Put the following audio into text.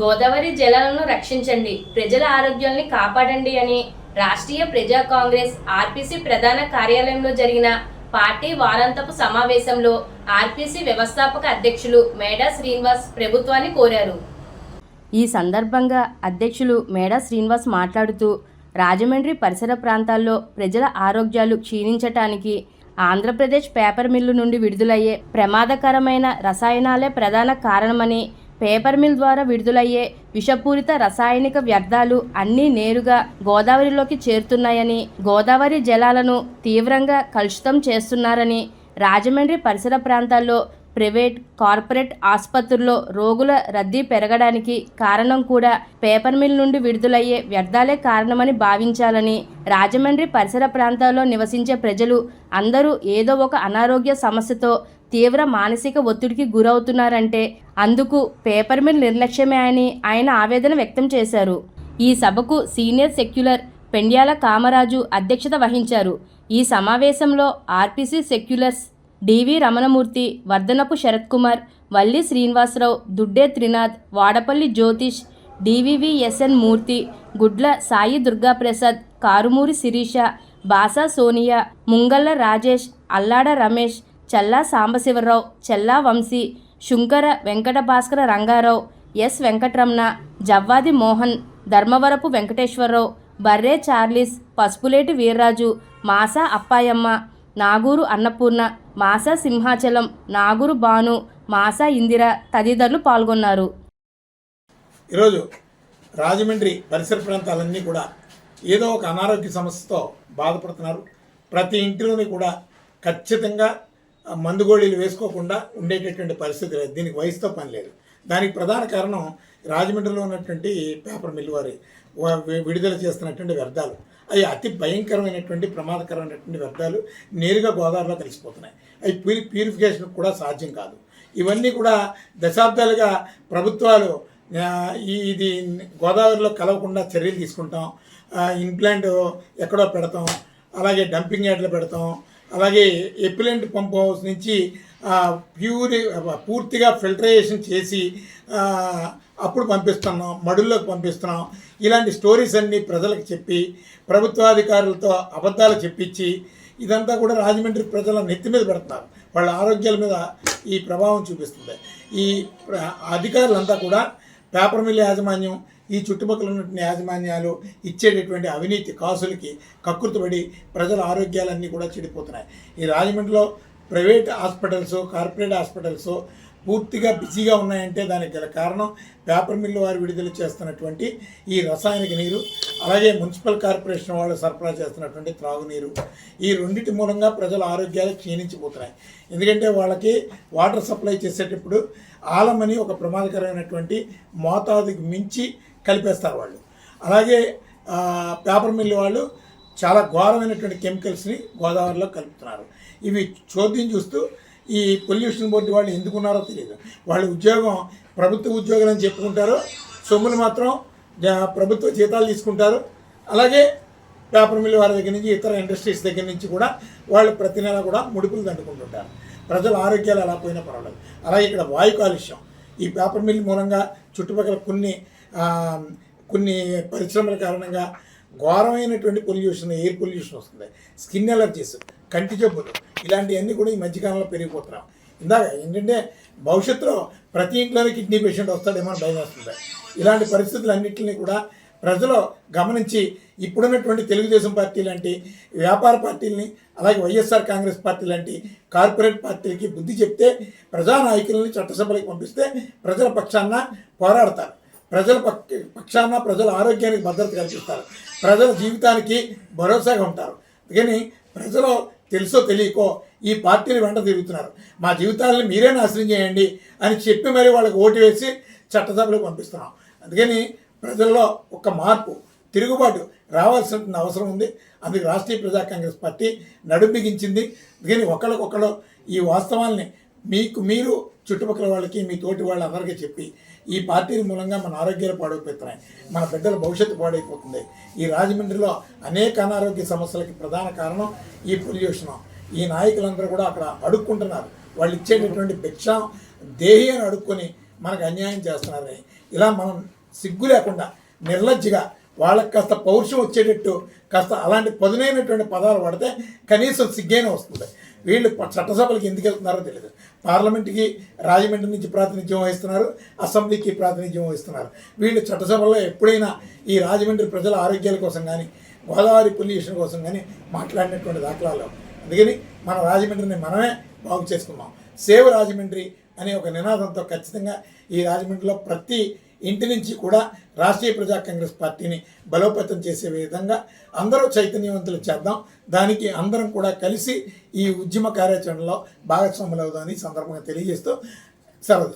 గోదావరి జలాలను రక్షించండి. ప్రజల ఆరోగ్యాల్ని కాపాడండి అని రాష్ట్రీయ ప్రజా కాంగ్రెస్ ఆర్పీసీ ప్రధాన కార్యాలయంలో జరిగిన పార్టీ వారాంతపు సమావేశంలో ఆర్పీసీ వ్యవస్థాపక అధ్యక్షులు మేడా శ్రీనివాస్ ప్రభుత్వాన్ని కోరారు. ఈ సందర్భంగా అధ్యక్షులు మేడా శ్రీనివాస్ మాట్లాడుతూ రాజమండ్రి పరిసర ప్రాంతాల్లో ప్రజల ఆరోగ్యాలు క్షీణించటానికి ఆంధ్రప్రదేశ్ పేపర్ మిల్లు నుండి విడుదలయ్యే ప్రమాదకరమైన రసాయనాలే ప్రధాన కారణమని పేపర్ మిల్ ద్వారా విడుదలయ్యే విషపూరిత రసాయనిక వ్యర్థాలు అన్నీ నేరుగా గోదావరిలోకి చేరుతున్నాయని గోదావరి జలాలను తీవ్రంగా కలుషితం చేస్తున్నారని రాజమండ్రి పరిసర ప్రాంతాల్లో ప్రైవేట్ కార్పొరేట్ ఆసుపత్రుల్లో రోగుల రద్దీ పెరగడానికి కారణం కూడా పేపర్ మిల్ నుండి విడుదలయ్యే వ్యర్థాలే కారణమని భావించాలని రాజమండ్రి పరిసర ప్రాంతాల్లో నివసించే ప్రజలు అందరూ ఏదో ఒక అనారోగ్య సమస్యతో తీవ్ర మానసిక ఒత్తిడికి గురవుతున్నారంటే అందుకు పేపర్ మిల్ నిర్లక్ష్యమే అని ఆయన ఆవేదన వ్యక్తం చేశారు. ఈ సభకు సీనియర్ సెక్యులర్ పెండ్యాల కామరాజు అధ్యక్షత వహించారు. ఈ సమావేశంలో RPC seculars DV Ramanamurthy Vardhanapu Sarath Kumar Valli Srinivasarao Dudde Trinath Vadapalli Jyothish DVVSN Murthy Gudla Sai Durgaprasad Karumuri Sirisha Basa Sonia Mungalla Rajesh Allada Ramesh Challa Sambasivarao Chella Vamsi Shunkara Venkata Bhaskara Rangarao S Venkataramana Javvadi Mohan Dharmavarapu Venkateswararao Barre Charles Pasupuleti Veerraju Masa Appayamma Naguru Annapurna Masa Simhachalam Naguru Bhanu Masa Indira తదితరులు పాల్గొన్నారు. ఈరోజు రాజమండ్రి పరిసర ప్రాంతాలన్నీ కూడా ఏదో ఒక అనారోగ్య సమస్యతో బాధపడుతున్నారు. ప్రతి ఇంటిలోని కూడా ఖచ్చితంగా మందు గోళీలు వేసుకోకుండా ఉండేటటువంటి పరిస్థితి లేదు. దీనికి వయసుతో పని లేదు. దానికి ప్రధాన కారణం రాజమండ్రిలో ఉన్నటువంటి పేపర్ మిల్ వారి విడుదల చేస్తున్నటువంటి వ్యర్థాలు. అవి అతి భయంకరమైనటువంటి ప్రమాదకరమైనటువంటి వ్యర్థాలు నేరుగా గోదావరిలో కలిసిపోతున్నాయి. అవి ప్యూరి ప్యూరిఫికేషన్ కూడా సాధ్యం కాదు. ఇవన్నీ కూడా దశాబ్దాలుగా ప్రభుత్వాలు ఈ ఇది గోదావరిలో కలవకుండా చర్యలు తీసుకుంటాం. ఇంప్లాంట్ ఎక్కడో పెడతాం. అలాగే డంపింగ్ యార్డ్లో పెడతాం. అలాగే ఎప్పిలెంట్ పంప్ హౌస్ నుంచి ప్యూర్ ప్యూరి పూర్తిగా ఫిల్టరేషన్ చేసి అప్పుడు పంపిస్తున్నాం మడుల్లోకి పంపిస్తున్నాం. ఇలాంటి స్టోరీస్ అన్నీ ప్రజలకు చెప్పి ప్రభుత్వాధికారులతో అబద్ధాలు చెప్పించి ఇదంతా కూడా రాజమండ్రి ప్రజల నెత్తి మీద పెడుతున్నారు. వాళ్ళ ఆరోగ్యాల మీద ఈ ప్రభావం చూపిస్తుంది. ఈ అధికారులంతా కూడా పేపర్ మిల్ యాజమాన్యం ఈ చుట్టుపక్కల ఉన్నటువంటి యాజమాన్యాలు ఇచ్చేటటువంటి అవినీతి కాసులకి కక్కుర్తుపడి ప్రజల ఆరోగ్యాలన్నీ కూడా చెడిపోతున్నాయి. ఈ రాజమండ్రిలో ప్రైవేట్ హాస్పిటల్స్ కార్పొరేట్ హాస్పిటల్స్ పూర్తిగా బిజీగా ఉన్నాయంటే దానికి గల కారణం పేపర్ మిల్లు వారు విడుదల చేస్తున్నటువంటి ఈ రసాయనిక నీరు అలాగే మున్సిపల్ కార్పొరేషన్ వాళ్ళు సరఫరా చేస్తున్నటువంటి త్రాగునీరు. ఈ రెండింటి మూలంగా ప్రజల ఆరోగ్యాలు క్షీణించిపోతున్నాయి. ఎందుకంటే వాళ్ళకి వాటర్ సప్లై చేసేటప్పుడు ఆలమని ఒక ప్రమాదకరమైనటువంటి మోతాదుకి మించి కలిపేస్తారు వాళ్ళు. అలాగే పేపర్ మిల్లు వాళ్ళు చాలా ఘోరమైనటువంటి కెమికల్స్ని గోదావరిలో కలుపుతున్నారు. ఇవి చోద్యం చూస్తూ ఈ పొల్యూషన్ బోర్డు వాళ్ళు ఎందుకున్నారో తెలియదు. వాళ్ళ ఉద్యోగం ప్రభుత్వ ఉద్యోగులని అని చెప్పుకుంటారు. సొమ్ములు మాత్రం జా- ప్రభుత్వ జీతాలు తీసుకుంటారు. అలాగే పేపర్ మిల్ వారి దగ్గర నుంచి ఇతర ఇండస్ట్రీస్ దగ్గర నుంచి కూడా వాళ్ళు ప్రతి నెల కూడా ముడుపులు దండుకుంటుంటారు. ప్రజల ఆరోగ్యాలు అలా పోయినా పర్వాలేదు. అలాగే ఇక్కడ వాయు కాలుష్యం. ఈ పేపర్ మిల్ మూలంగా చుట్టుపక్కల కొన్ని కొన్ని పరిశ్రమల కారణంగా ఘోరమైనటువంటి పొల్యూషన్ ఎయిర్ పొల్యూషన్ వస్తుంది. స్కిన్ ఎలర్జీస్ కంటి జబ్బులు ఇలాంటివన్నీ కూడా ఈ మధ్యకాలంలో పెరిగిపోతున్నాం. ఇందాక ఏంటంటే భవిష్యత్తులో ప్రతి ఇంట్లోనే కిడ్నీ పేషెంట్ వస్తాడేమో భయం వస్తుంది. ఇలాంటి పరిస్థితులన్నింటినీ కూడా ప్రజలు గమనించి ఇప్పుడున్నటువంటి తెలుగుదేశం పార్టీ లాంటి వ్యాపార పార్టీలని అలాగే వైఎస్ఆర్ కాంగ్రెస్ పార్టీ లాంటి కార్పొరేట్ పార్టీలకి బుద్ధి చెప్తే ప్రజానాయకులని చట్టసభలకు పంపిస్తే ప్రజల పక్షాన పోరాడతారు. ప్రజల పక్ష పక్షాన ప్రజల ఆరోగ్యానికి భద్రత కల్పిస్తారు. ప్రజల జీవితానికి భరోసాగా ఉంటారు. అందుకని ప్రజలు తెలుసో తెలియకో ఈ పార్టీని వెంట తిరుగుతున్నారు. మా జీవితాలను మీరే నాశనం చేయండి అని చెప్పి మరి వాళ్ళకి ఓటు వేసి చట్టసభలకు పంపిస్తున్నాం. అందుకని ప్రజల్లో ఒక మార్పు తిరుగుబాటు రావాల్సిన అవసరం ఉంది. అందుకు రాష్ట్రీయ ప్రజా కాంగ్రెస్ పార్టీ నడుంబిగించింది. దీని ఒకరికొకరు ఈ వాస్తవాల్ని మీకు మీరు చుట్టుపక్కల వాళ్ళకి మీ తోటి వాళ్ళందరికీ చెప్పి ఈ పార్టీ మూలంగా మన ఆరోగ్యాలు పాడైపోతున్నాయి. మన పెద్దల భవిష్యత్తు పాడైపోతుంది. ఈ రాజమండ్రిలో అనేక అనారోగ్య సమస్యలకి ప్రధాన కారణం ఈ పొల్యూషన్. ఈ నాయకులందరూ కూడా అక్కడ అడుక్కుంటున్నారు. వాళ్ళు ఇచ్చేటటువంటి భిక్ష దేహి అని అడుక్కొని మనకు అన్యాయం చేస్తున్నారని ఇలా మనం సిగ్గు లేకుండా నిర్లజ్జగా వాళ్ళకి కాస్త పౌరుషం వచ్చేటట్టు కాస్త అలాంటి పదునైనటువంటి పదాలు పడితే కనీసం సిగ్గైన వస్తుంది. వీళ్ళు చట్టసభలకు ఎందుకు వెళ్తున్నారో తెలియదు పార్లమెంట్కి రాజమండ్రి నుంచి ప్రాతినిధ్యం వహిస్తున్నారు అసెంబ్లీకి ప్రాతినిధ్యం వహిస్తున్నారు. వీళ్ళు చట్టసభలో ఎప్పుడైనా ఈ రాజమండ్రి ప్రజల ఆరోగ్యాల కోసం కానీ గోదావరి పొల్యూషన్ కోసం కానీ మాట్లాడినటువంటి దాఖలాలు. అందుకని మన రాజమండ్రిని మనమే బాగు చేసుకున్నాం సేవ్ రాజమండ్రి అనే ఒక నినాదంతో ఖచ్చితంగా ఈ రాజమండ్రిలో ప్రతి ఇంటి నుంచి కూడా రాష్ట్రీయ ప్రజా కాంగ్రెస్ పార్టీని బలోపేతం చేసే విధంగా అందరూ చైతన్యవంతులు చేద్దాం. దానికి అందరం కూడా కలిసి ఈ ఉద్యమ కార్యాచరణలో భాగస్వాములు అవుదామని సందర్భంగా తెలియజేస్తూ సెలవు